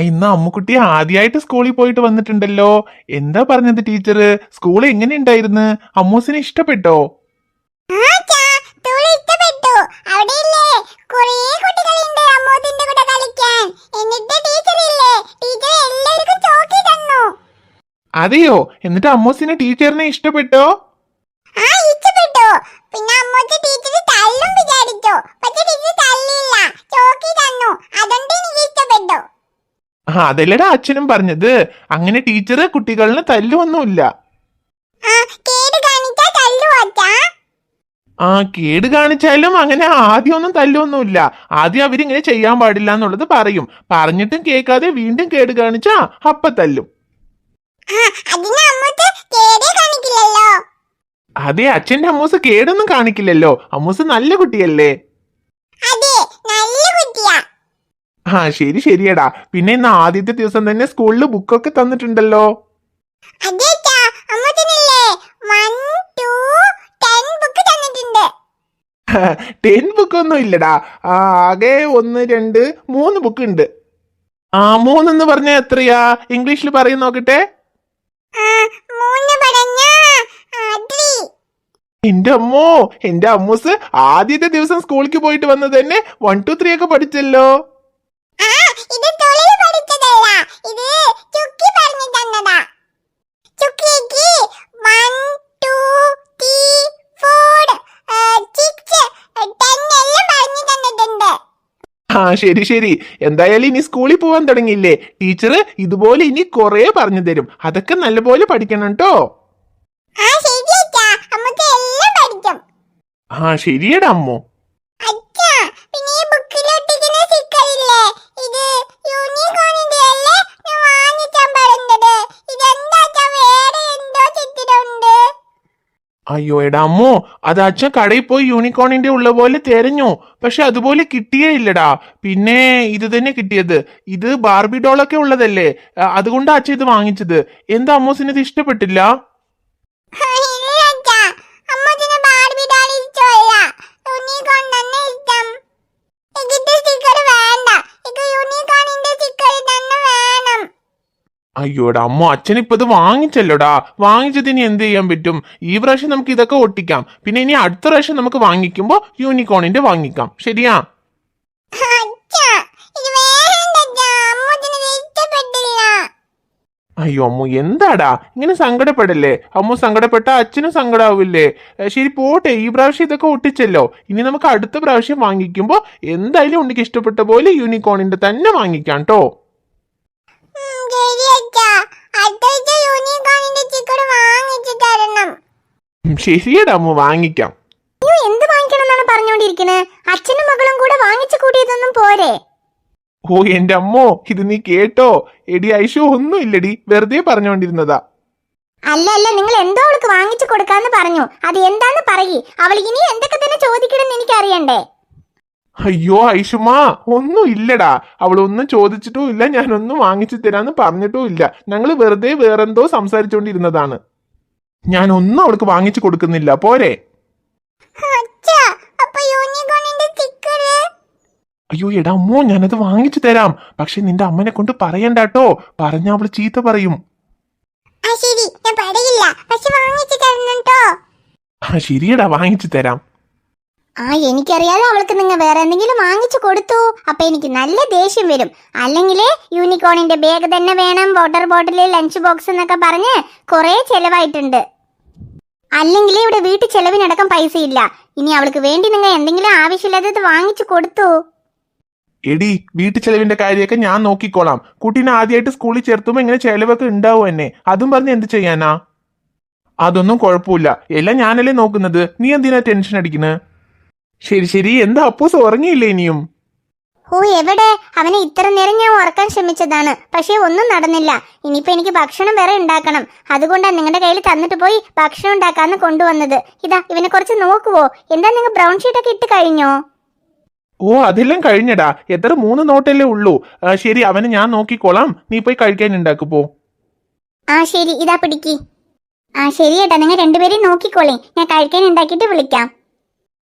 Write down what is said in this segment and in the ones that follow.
ഇന്ന് അമ്മുക്കുട്ടി ആദ്യമായിട്ട് സ്കൂളിൽ പോയിട്ട് വന്നിട്ടുണ്ടല്ലോ. എന്താ പറഞ്ഞത് ടീച്ചർ സ്കൂൾ എങ്ങനെ ഉണ്ടായിരുന്നു? അമ്മൂസിന് ഇഷ്ടപ്പെട്ടോ. അതെയോ? എന്നിട്ട് അമ്മൂസിന് ടീച്ചറിനെ ഇഷ്ടപ്പെട്ടോ ആ, ഇഷ്ടപ്പെട്ടു. പിന്നെ അമ്മൂത്തെ ടീച്ചർ തല്ലും വിചാരിച്ചു. പക്ഷെ ടീച്ചർ തല്ലിയില്ല. ചോക്കി തന്നു. അതുകൊണ്ട് എനിക്ക് ഇഷ്ടപ്പെട്ടു. ആ അതല്ലടാ അച്ഛനും പറഞ്ഞത്. അങ്ങനെ ടീച്ചർ കുട്ടികളിന് തല്ലുവൊന്നുമില്ല ആ, കേട് കാണിച്ചാലും അങ്ങനെ ആദ്യം ഒന്നും തല്ലൊന്നുമില്ല. ആദ്യം അവരിങ്ങനെ ചെയ്യാൻ പാടില്ല എന്നുള്ളത് പറയും. പറഞ്ഞിട്ടും കേൾക്കാതെ വീണ്ടും കേട് കാണിച്ചാ അപ്പ തല്ലും. അതെ അച്ഛന്റെ അമ്മൂസ് കേടൊന്നും കാണിക്കില്ലല്ലോ. അമ്മൂസ് നല്ല കുട്ടിയല്ലേ അതെ, നല്ല കുട്ടിയാ. ആ ശരി ശരിയടാ. പിന്നെ ഇന്ന് ആദ്യത്തെ ദിവസം തന്നെ സ്കൂളിൽ ബുക്കൊക്കെ തന്നിട്ടുണ്ടല്ലോ. ടെൻ ബുക്ക് ഒന്നും ഇല്ലടാ. ആകെ ഒന്ന് രണ്ട് മൂന്ന് ബുക്ക് ഉണ്ട്. ആ മൂന്നെന്ന് പറഞ്ഞ എത്രയാ? ഇംഗ്ലീഷിൽ പറയും നോക്കട്ടെ. എന്റെ അമ്മോ എന്റെ അമ്മൂസ് ആദ്യത്തെ ദിവസം സ്കൂളിൽ പോയിട്ട് വന്നത് തന്നെ വൺ ടു ത്രീ ഒക്കെ പഠിച്ചല്ലോ. ആ, ശരി ശരി. എന്തായാലും ഇനി സ്കൂളിൽ പോവാൻ തുടങ്ങിയില്ലേ? ടീച്ചർ ഇതുപോലെ ഇനി കുറേ പറഞ്ഞു തരും. അതൊക്കെ നല്ലപോലെ പഠിക്കണം കേട്ടോ ആ ശരിയടാ അമ്മോ അച്ഛാ പിന്നെ ഈ ബുക്കിലൊട്ടിക്കുന്ന സ്റ്റിക്കറില്ലേ ഇത് യൂണിക്കോണിന്റെ അല്ലേ ഞാൻ വാങ്ങിച്ചാൻ പറഞ്ഞത് ഇതെന്താ അച്ഛാ വേറെ എന്തോ ചിത്രമുണ്ട് അയ്യോ എടാ അമ്മോ അത് അച്ഛൻ കടയിൽ പോയി യൂണിക്കോണിന്റെ ഉള്ള പോലെ തെരഞ്ഞു. പക്ഷെ അതുപോലെ കിട്ടിയേ ഇല്ലടാ. പിന്നെ ഇത് തന്നെ കിട്ടിയത്. ഇത് ബാർബി ഡോളൊക്കെ ഉള്ളതല്ലേ? അതുകൊണ്ട് അച്ഛൻ ഇത് വാങ്ങിച്ചത്. എന്താ അമ്മോസിന് ഇത് ഇഷ്ടപ്പെട്ടില്ല? അയ്യോടാ അമ്മ അച്ഛൻ ഇപ്പൊ ഇത് വാങ്ങിച്ചല്ലോടാ. വാങ്ങിച്ചത് ഇനി എന്ത് ചെയ്യാൻ പറ്റും? ഈ പ്രാവശ്യം നമുക്ക് ഇതൊക്കെ ഒട്ടിക്കാം. പിന്നെ ഇനി അടുത്ത പ്രാവശ്യം നമുക്ക് വാങ്ങിക്കുമ്പോ യൂണിക്കോണിന്റെ വാങ്ങിക്കാം. ശരിയാ? അയ്യോ അമ്മു എന്താടാ? ഇങ്ങനെ സങ്കടപ്പെടല്ലേ? അമ്മു സങ്കടപ്പെട്ട അച്ഛനും സങ്കടാവില്ലേ? ശരി പോട്ടെ ഈ പ്രാവശ്യം ഇതൊക്കെ ഒട്ടിച്ചല്ലോ. ഇനി നമുക്ക് അടുത്ത പ്രാവശ്യം വാങ്ങിക്കുമ്പോ എന്തായാലും ഉണ്ണിക്ക് ഇഷ്ടപ്പെട്ട പോലെ യൂണിക്കോണിന്റെ തന്നെ വാങ്ങിക്കാം കേട്ടോ ശരിയടാ അമ്മ വാങ്ങിക്കാം. അയ്യോ എന്ത് വാങ്ങിക്കണം എന്നാണ് പറഞ്ഞുകൊണ്ടിരിക്കുന്നത് അച്ഛനും മകളും കൂടെ വാങ്ങിച്ചു കൂട്ടിയതൊന്നും പോരെ. ഓ എന്റെ അമ്മോ ഇത് നീ കേട്ടോ? എടി ഐഷു ഒന്നും ഇല്ലടി വെറുതെ പറഞ്ഞുകൊണ്ടിരുന്നതാ. അല്ല അല്ല നിങ്ങൾ എന്തോ അവൾക്ക് വാങ്ങിച്ചു കൊടുക്കാന്ന് പറഞ്ഞു. അത് എന്താന്ന് പറയി. അവൾ ഇനി എന്തൊക്കെ തന്നെ ചോദിക്കണമെന്ന് എനിക്ക് അറിയണ്ടേ അയ്യോ ഐഷുമാ ഒന്നും ഇല്ലടാ. അവൾ ഒന്നും ചോദിച്ചിട്ടും ഇല്ല ഞാനൊന്നും വാങ്ങിച്ചു തരാന്ന് പറഞ്ഞിട്ടും ഇല്ല. ഞങ്ങൾ വെറുതെ വേറെന്തോ സംസാരിച്ചുകൊണ്ടിരുന്നതാണ്. ഞാൻ ഒന്നും അവൾക്ക് വാങ്ങിച്ചു കൊടുക്കുന്നില്ല. പോരെ. അയ്യോ എടാ അമ്മോ ഞാനത് വാങ്ങിച്ചു തരാം. പക്ഷെ നിന്റെ അമ്മനെ കൊണ്ട് പറയണ്ടാട്ടോ പറഞ്ഞ അവൾ ചീത്ത പറയും. ശരിയടാ വാങ്ങിച്ചു തരാം. ആ എനിക്കറിയാതെ അവൾക്ക് നിങ്ങൾ വേറെ എന്തെങ്കിലും വാങ്ങിച്ചു കൊടുത്തു. അപ്പൊ എനിക്ക് നല്ല ദേഷ്യം വരും. അല്ലെങ്കിൽ യൂണിക്കോണിന്റെ ബാഗ് തന്നെ വേണം വാട്ടർ ബോട്ടിൽ ലഞ്ച് ബോക്സ് എന്നൊക്കെ പറഞ്ഞ് കുറെ ചെലവായിട്ടുണ്ട്. അല്ലെങ്കിൽ ഇവിടെ വീട്ടു ചെലവിനടക്കം പൈസ ഇല്ല ഇനി അവൾക്ക് വേണ്ടി നിങ്ങൾ എന്തെങ്കിലും ആവശ്യമില്ലാത്തത് വാങ്ങിച്ചു കൊടുത്തു. എടി വീട്ടു ചെലവിന്റെ കാര്യമൊക്കെ ഞാൻ നോക്കിക്കോളാം. കുട്ടീനെ ആദ്യമായിട്ട് സ്കൂളിൽ ചേർത്തുമ്പോ ഇങ്ങനെ ചെലവൊക്കെ ഉണ്ടാവും എന്നെ. അതും പറഞ്ഞ് എന്ത് ചെയ്യാനാ? അതൊന്നും കുഴപ്പമില്ല. എല്ലാം ഞാനല്ലേ നോക്കുന്നത്. നീ എന്തിനാ ടെൻഷൻ അടിക്കുന്നത് ശരി ശരി. എന്താ അപ്പൂസ് ഉറങ്ങിയില്ലേ ഇനിയും? ഓ എവിടെ? അവനെ ഇത്ര നേരം ഞാൻ ഉറക്കാൻ ശ്രമിച്ചതാണ്. പക്ഷേ ഒന്നും നടന്നില്ല. ഇനിയിപ്പോ എനിക്ക് ഭക്ഷണം വേറെ ഉണ്ടാക്കണം. അതുകൊണ്ടാണ് നിങ്ങളുടെ കയ്യിൽ തന്നിട്ട് പോയി ഭക്ഷണം ഉണ്ടാക്കാന്ന് കൊണ്ടുവന്നത്. ഇതാ ഇവനെ കുറച്ച് നോക്കുവോ? എന്താ നിങ്ങൾ ബ്രൗൺ ഷീറ്റ് ഒക്കെ ഇട്ട് കഴിഞ്ഞോ? ഓ അതെല്ലാം കഴിഞ്ഞടാ. എത്ര മൂന്ന് നോട്ടല്ലേ ഉള്ളൂ. ആ, ശരി അവനെ ഞാൻ നോക്കിക്കോളാം. നീ പോയി കഴിക്കാൻ ഉണ്ടാക്കു പോ. ആ ശരി. ഇതാ പിടിക്ക്. ആ ശരി ഏട്ടാ നിങ്ങൾ രണ്ടുപേരെയും നോക്കിക്കോളേ. ഞാൻ കഴിക്കാൻ ഉണ്ടാക്കിയിട്ട് വിളിക്കാം.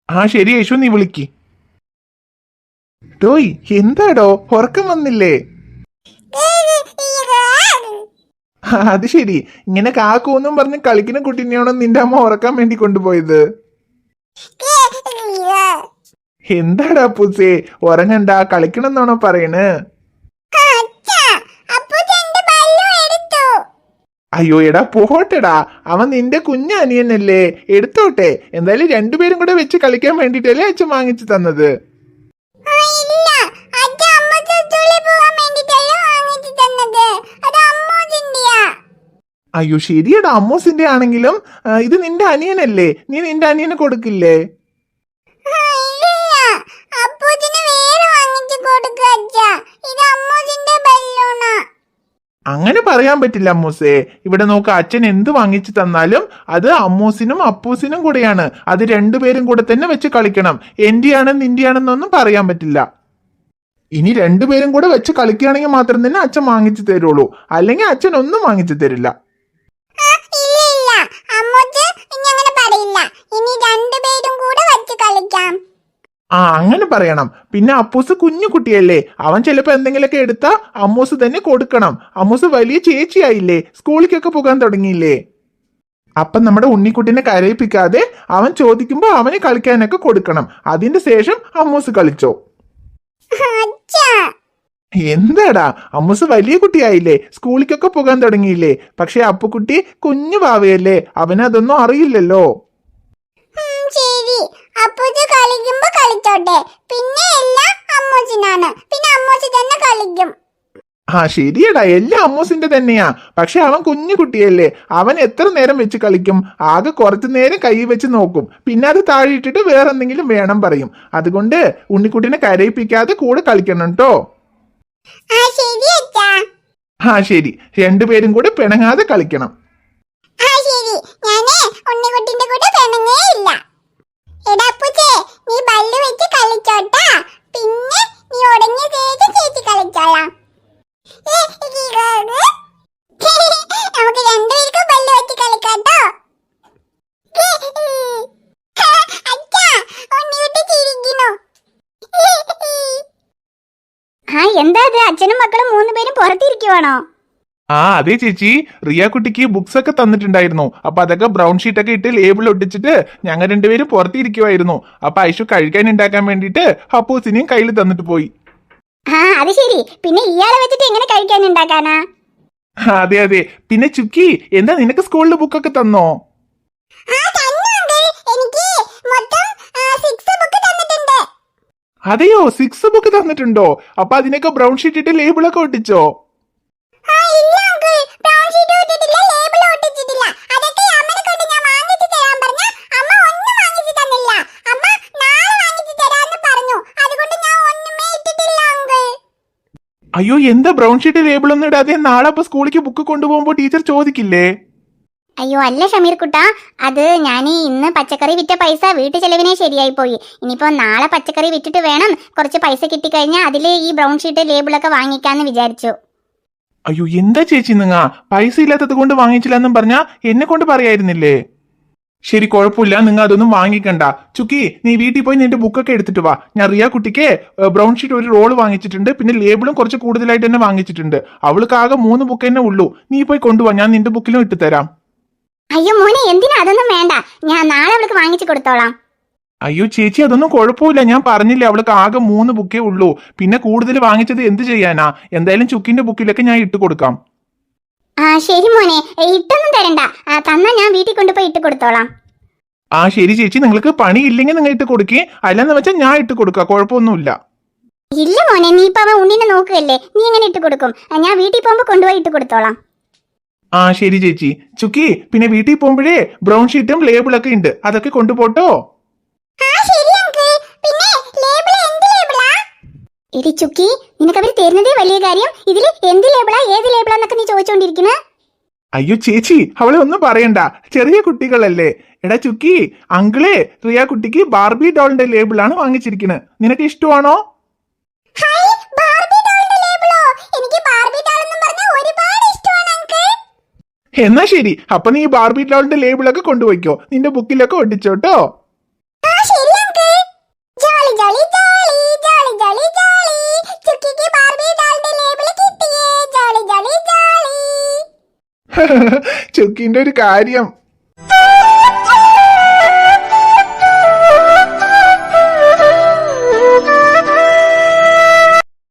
ആ ശരി യേശു നീ വിളിക്ക്. ടോയ് എന്താടോ? ഉറക്കം വന്നില്ലേ? അത് ശരി. ഇങ്ങനെ കാക്കൂന്നും പറഞ്ഞ് കളിക്കുന്ന കുട്ടിനെയാണോ നിന്റെ അമ്മ ഉറക്കാൻ വേണ്ടി കൊണ്ടുപോയത്? എന്താടാ പൂസേ? ഉറങ്ങണ്ട കളിക്കണം എന്നാണോ പറയണേ? അയ്യോ എടാ പോട്ടെടാ. അവൻ നിന്റെ കുഞ്ഞ് അനിയനല്ലേ. എടുത്തോട്ടെ. എന്തായാലും രണ്ടുപേരും കൂടെ വെച്ച് കളിക്കാൻ വേണ്ടിട്ടല്ലേ അച്ഛൻ വാങ്ങിച്ചു തന്നത്. അയ്യോ ശരിയടാ. അമ്മോസിന്റെ ആണെങ്കിലും ഇത് നിന്റെ അനിയനല്ലേ. നീ നിന്റെ അനിയന് കൊടുക്കില്ലേ? പറയാൻ പറ്റില്ല അമ്മൂസേ. ഇവിടെ നോക്ക് അച്ഛൻ എന്ത് വാങ്ങിച്ചു തന്നാലും അത് അമ്മൂസിനും അപ്പൂസിനും കൂടെയാണ്. അത് രണ്ടുപേരും കൂടെ തന്നെ വെച്ച് കളിക്കണം. എന്റെയാണെന്ന് നിന്റെയാണെന്നൊന്നും പറയാൻ പറ്റില്ല. ഇനി രണ്ടുപേരും കൂടെ വെച്ച് കളിക്കുകയാണെങ്കിൽ മാത്രം തന്നെ അച്ഛൻ വാങ്ങിച്ചു തരുള്ളൂ. അല്ലെങ്കിൽ അച്ഛൻ ഒന്നും വാങ്ങിച്ചു തരില്ല. ഇനി രണ്ടുപേരും കൂടെ വെച്ച് കളിക്കാം. ആ അങ്ങനെ പറയണം. പിന്നെ അപ്പൂസ് കുഞ്ഞു കുട്ടിയല്ലേ? അവൻ ചിലപ്പോൾ എന്തെങ്കിലുമൊക്കെ എടുത്താ അമ്മൂസ് തന്നെ കൊടുക്കണം. അമ്മൂസ് വലിയ ചേച്ചിയായില്ലേ? സ്കൂളിലേക്കൊക്കെ പോകാൻ തുടങ്ങിയില്ലേ? അപ്പം നമ്മുടെ ഉണ്ണിക്കുട്ടിനെ കരയിപ്പിക്കാതെ അവൻ ചോദിക്കുമ്പോൾ അവന് കളിക്കാനൊക്കെ കൊടുക്കണം. അതിന്റെ ശേഷം അമ്മൂസ് കളിച്ചോ. എന്താടാ? അമ്മൂസ് വലിയ കുട്ടിയായില്ലേ? സ്കൂളിലേക്കൊക്കെ പോകാൻ തുടങ്ങിയില്ലേ? പക്ഷെ അപ്പുക്കുട്ടി കുഞ്ഞു ഭാവയല്ലേ അവനതൊന്നും അറിയില്ലല്ലോ ഉം, ശരി അപ്പൂജ കളിക്കുമ്പോ കളിച്ചോട്ടെ പിന്നെ എല്ലാം അമ്മൂസിനാണ് പിന്നെ അമ്മൂസി തന്നെ കളിക്കും ആ ശരിയടാ എല്ലാം അമ്മൂസിന്റെ തന്നെയാ. പക്ഷെ അവൻ കുഞ്ഞു കുട്ടിയല്ലേ. അവൻ എത്ര നേരം വെച്ച് കളിക്കും? ആകെ കുറച്ചു നേരം കൈ വെച്ച് നോക്കും. പിന്നെ അത് താഴെ ഇട്ടിട്ട് വേറെ എന്തെങ്കിലും വേണം പറയും. അതുകൊണ്ട് ഉണ്ണിക്കുട്ടിനെ കരയിപ്പിക്കാതെ കൂടെ കളിക്കണം കേട്ടോ ആ ശരി രണ്ടുപേരും കൂടെ പിണങ്ങാതെ കളിക്കണം. നീ ബല്ല് വെച്ച് കളിച്ചോട്ടാ. പിന്നെ നീ ഉടങ്ങിയ ചേച്ചി കളിച്ചോളാം. നമുക്ക് ആ എന്താ അച്ഛനും മക്കളും മൂന്ന് പേരും പുറത്തിരിക്കുവാണോ? ആ അതെ ചേച്ചി. റിയ കുട്ടിക്ക് ബുക്സ് ഒക്കെ തന്നിട്ടുണ്ടായിരുന്നു. അപ്പൊ അതൊക്കെ ബ്രൗൺ ഷീറ്റ് ഒക്കെ ഇട്ട് ലേബിൾ ഒട്ടിച്ചിട്ട് ഞങ്ങൾ രണ്ടുപേരും പുറത്തിരിക്കുമായിരുന്നു അപ്പൊ ഐഷു കഴിക്കാൻ ഉണ്ടാക്കാൻ വേണ്ടിട്ട് ഹപ്പൂസിനെയും കയ്യിൽ തന്നിട്ട് പോയി. ആ അത് ശരി. പിന്നെ ഇയാളെ വെച്ചിട്ട് എങ്ങനെ കഴിക്കാൻ ഉണ്ടാക്കാനാ? അതെ അതെ. പിന്നെ ചുക്കി എന്താ നിനക്ക് സ്കൂളിൽ ബുക്കൊക്കെ തന്നോ? അതെയോ? സിക്സ് ബുക്ക് തന്നിട്ടുണ്ടോ? അപ്പൊ അതിനൊക്കെ ബ്രൗൺ ഷീറ്റ് ഇട്ട് ലേബിളൊക്കെ ഒട്ടിച്ചോ ആ ഇല്ല അങ്കിൾ ബ്രൗൺ ഷീറ്റ് ഒട്ടിട്ടില്ല ലേബിൾ ഒട്ടിച്ചിട്ടില്ല അതൊക്കെ അമ്മനെ കൊണ്ട് ഞാൻ വാങ്ങിച്ചു തരാൻ പറഞ്ഞ അമ്മ ഒന്നും വാങ്ങിച്ചു തന്നില്ല അമ്മ നാളെ വാങ്ങിച്ചു തരാന്ന് പറഞ്ഞു അതുകൊണ്ട് ഞാൻ ഒന്നുമേ ഇട്ടിട്ടില്ല അങ്കിൾ അയ്യോ എന്താ ബ്രൗൺ ഷീറ്റ് ലേബിൾ ഒന്നും ഇടാതെ നാളെ അപ്പൊ സ്കൂളിലേക്ക് ബുക്ക് കൊണ്ടുപോകുമ്പോ ടീച്ചർ ചോദിക്കില്ലേ? അയ്യോ അല്ല ഷമീർ കുട്ട? അത് ഞാൻ ഇന്ന് പച്ചക്കറി വിറ്റ പൈസ വീട്ടു ചെലവിനെ ശരിയായി പോയി. ഇനിയിപ്പോ നാളെ പച്ചക്കറി വിറ്റിട്ട് വേണം കുറച്ച് പൈസ കിട്ടിക്കഴിഞ്ഞാൽ അതിൽ ഈ ബ്രൗൺ ഷീറ്റ് ലേബിളൊക്കെ വാങ്ങിക്കാന്ന് വിചാരിച്ചു. അയ്യോ എന്താ ചേച്ചി നിങ്ങ? പൈസ ഇല്ലാത്തത് കൊണ്ട് വാങ്ങിച്ചില്ല എന്നും പറഞ്ഞാ എന്നെ കൊണ്ട് പറയായിരുന്നില്ലേ? ശരി കുഴപ്പമില്ല. നിങ്ങൾ അതൊന്നും വാങ്ങിക്കണ്ട. ചുക്കി നീ വീട്ടിൽ പോയി നിന്റെ ബുക്കൊക്കെ എടുത്തിട്ട് വാ. ഞാൻ റിയ കുട്ടിക്ക് ബ്രൗൺ ഷീറ്റ് ഒരു റോൾ വാങ്ങിച്ചിട്ടുണ്ട്. പിന്നെ ലേബിളും കുറച്ച് കൂടുതലായിട്ട് തന്നെ വാങ്ങിച്ചിട്ടുണ്ട്. അവൾക്ക് ആകെ മൂന്ന് ബുക്ക് തന്നെ ഉള്ളൂ. നീ പോയി കൊണ്ടുപോവാ ഞാൻ നിന്റെ ബുക്കിലും ഇട്ട് തരാം. അയ്യോ മോനെ എന്തിനാ? അതൊന്നും വേണ്ട. ഞാൻ നാളെ അവൾക്ക് വാങ്ങിച്ചു കൊടുത്തോളാം. അയ്യോ ചേച്ചി അതൊന്നും കുഴപ്പമില്ല. ഞാൻ പറഞ്ഞില്ലേ അവൾക്ക് ആകെ മൂന്ന് ബുക്കേ ഉള്ളൂ. പിന്നെ കൂടുതൽ വാങ്ങിച്ചത് എന്ത് ചെയ്യാനാ? എന്തായാലും ചുക്കിന്റെ ബുക്കിലൊക്കെ ഞാൻ ഇട്ട് കൊടുക്കാം. ആ ശരി മോനെ. ഇട്ടൊന്നും തരണ്ട. തന്നാ ഞാൻ വീട്ടിൽ കൊണ്ടുപോയി ഇട്ട് കൊടുത്തോളാം. ആ ശരി ചേച്ചി. നിങ്ങൾക്ക് പണി ഇല്ലെങ്കിൽ നിങ്ങൾ ഇട്ട് കൊടുക്കേ. അല്ലെന്ന് വെച്ചാൽ ഞാൻ ഇട്ട് കൊടുക്കാം. കുഴപ്പമൊന്നുമില്ല. ഇല്ല മോനെ നീ ഇപ്പൊ അവൻ ഉണ്ണിനെ നോക്കുകയല്ലേ? നീ എങ്ങനെ ഇട്ട് കൊടുക്കും? ഞാൻ വീട്ടിൽ പോകുമ്പോ കൊണ്ടുപോയി ഇട്ട് കൊടുത്തോളാം. ആ ശരി ചേച്ചി. ചുക്കി പിന്നെ വീട്ടിൽ പോകുമ്പോഴേ ബ്രൗൺ ഷീറ്റും ലേബിളൊക്കെ ഉണ്ട്. അതൊക്കെ കൊണ്ടുപോട്ടോ. എടി ചുക്കി നിനക്ക് അവർ തരുന്നതേ വലിയ കാര്യം. ഇതിൽ എന്ത് ലേബിളാ ഏത് ലേബിളാന്നൊക്കെ നീ ചോദിച്ചോണ്ടിരിക്കുന്നത് അയ്യോ ചേച്ചി അവളെ ഒന്നും പറയണ്ട. ചെറിയ കുട്ടികളല്ലേ. എടാ ചുക്കി അങ്കിളെ റിയ കുട്ടിക്ക് ബാർബി ഡോളിന്റെ ലേബിളാണ് വാങ്ങിച്ചിരിക്കുന്നത് നിനക്ക് ഇഷ്ടമാണോ? എന്നാ ശരി. അപ്പൊ നീ ബാർബി ഡോളിന്റെ ലേബിളൊക്കെ കൊണ്ടുപോയിക്കോ. നിന്റെ ബുക്കിലൊക്കെ ഒട്ടിച്ചോട്ടോ ചുക്കിന്റെ ഒരു കാര്യം.